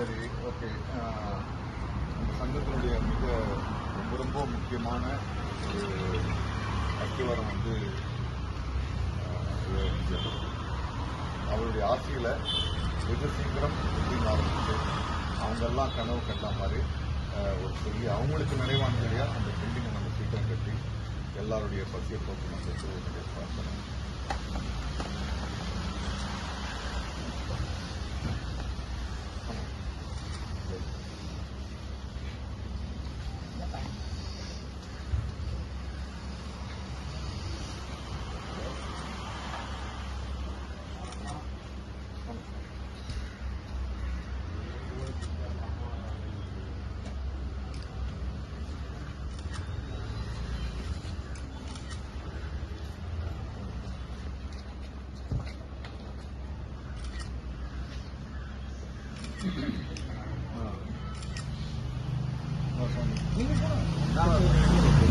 சரி ஓகே நம்ம சங்கத்தினுடைய மிக ரொம்ப ரொம்ப முக்கியமான ஒரு அத்திவாரம் வந்து அவருடைய ஆசையில் வெகு சீக்கிரம் பில்டிங் ஆரம்பிச்சு அவங்கெல்லாம் கனவு கட்ட மாதிரி ஒரு பெரிய அவங்களுக்கு நிறைவானபடியா அந்த பில்டிங்கை நம்ம சீக்கிரம் கட்டி எல்லாருடைய பசியை போக்கணும் 嗯うそう、みん。